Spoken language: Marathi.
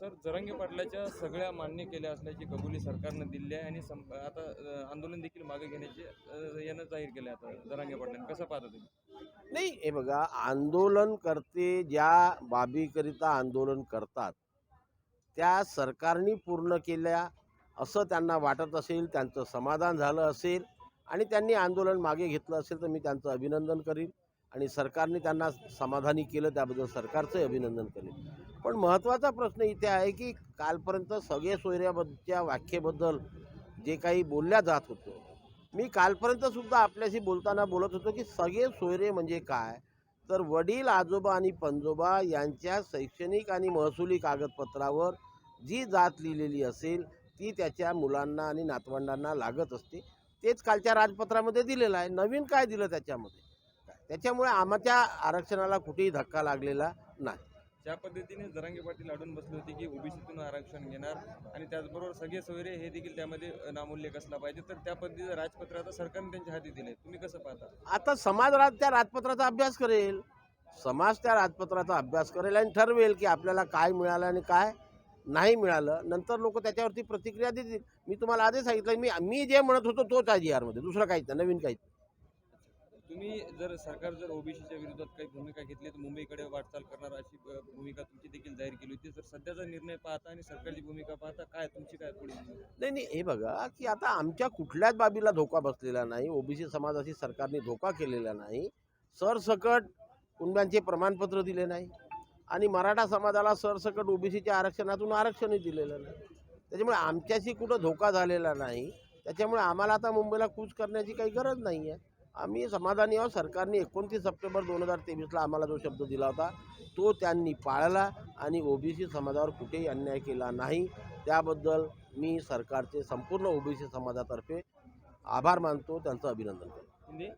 सर जरंगे पाटलाच्या सगळ्या मान्य केल्या असल्याची कबुली सरकारनं दिली आहे आणि सं- आता आंदोलन देखील मागे घेण्याचे यानं जाहीर केलं आता जरांगे पाटलांनी. कसं पाहता तुम्ही? नाही हे बघा आंदोलनकर्ते ज्या बाबीकरिता आंदोलन करतात त्या सरकारने पूर्ण केल्या असं त्यांना वाटत असेल त्यांचं समाधान झालं असेल आणि त्यांनी आंदोलन मागे घेतलं असेल तर मी त्यांचं अभिनंदन करीन. आणि सरकारने त्यांना समाधानी केलं त्याबद्दल सरकारचंही अभिनंदन करेन. पण महत्त्वाचा प्रश्न इथे आहे की कालपर्यंत सगळे सोयऱ्याबद्दलच्या व्याख्येबद्दल जे काही बोलल्या जात होतं मी कालपर्यंत सुद्धा आपल्याशी बोलताना बोलत होतो की सगळे सोयरे म्हणजे काय? तर वडील आजोबा आणि पंजोबा यांच्या शैक्षणिक आणि महसुली कागदपत्रावर जी जात लिहिलेली असेल ती त्याच्या मुलांना आणि नातवंडांना लागत असते. तेच कालच्या राजपत्रामध्ये दिलेलं आहे. नवीन काय दिलं त्याच्यामध्ये? त्याच्यामुळे आमच्या आरक्षणाला कुठेही धक्का लागलेला नाही. ज्या पद्धतीने जरांगे पाटील अडून बसले होते की ओबीसीतून आरक्षण घेणार आणि त्याचबरोबर सगळे सोयरे हे देखील त्यामध्ये नामोल्लेख असला पाहिजे तर त्या पद्धतीचं राजपत्र आता सरकारने त्यांच्या हाती दिले तुम्ही कसं पाहता? आता समाज राज त्या राजपत्राचा अभ्यास करेल. समाज त्या राजपत्राचा अभ्यास करेल आणि ठरवेल की आपल्याला काय मिळालं आणि काय नाही मिळालं. नंतर लोक त्याच्यावरती प्रतिक्रिया देतील. मी तुम्हाला आधीच सांगितलं मी मी जे म्हणत होतो तोच आहे जी आरमध्ये दुसरं काहीच नाही नवीन काहीच. तुम्ही जर सरकार जर ओबीसीच्या विरोधात काही भूमिका घेतली तर मुंबईकडे वाटचाल करणार अशी केली होती तर सध्याचा निर्णय पाहता आणि सरकारची भूमिका पाहता काय तुमची काय पुढे नाही नाही हे बघा की आता आमच्या कुठल्याच बाबीला धोका बसलेला नाही ओबीसी समाजाशी सरकारने धोका केलेला नाही सरसकट कुणब्यांचे प्रमाणपत्र दिले नाही आणि मराठा समाजाला सरसकट ओबीसीच्या आरक्षणातून आरक्षणही दिलेलं नाही. त्याच्यामुळे आमच्याशी कुठं धोका झालेला नाही त्याच्यामुळे आम्हाला आता मुंबईला कूच करण्याची काही गरज नाही आहे आम्ही समाधानी आहोत. सरकारने एकोणतीस सप्टेंबर दोन हजार तेवीसला आम्हाला जो शब्द दिला होता तो त्यांनी पाळला आणि ओबीसी समाजावर कुठेही अन्याय केला नाही. त्याबद्दल मी सरकारचे संपूर्ण ओबीसी समाजातर्फे आभार मानतो. त्यांचं अभिनंदन करतो. म्हणजे?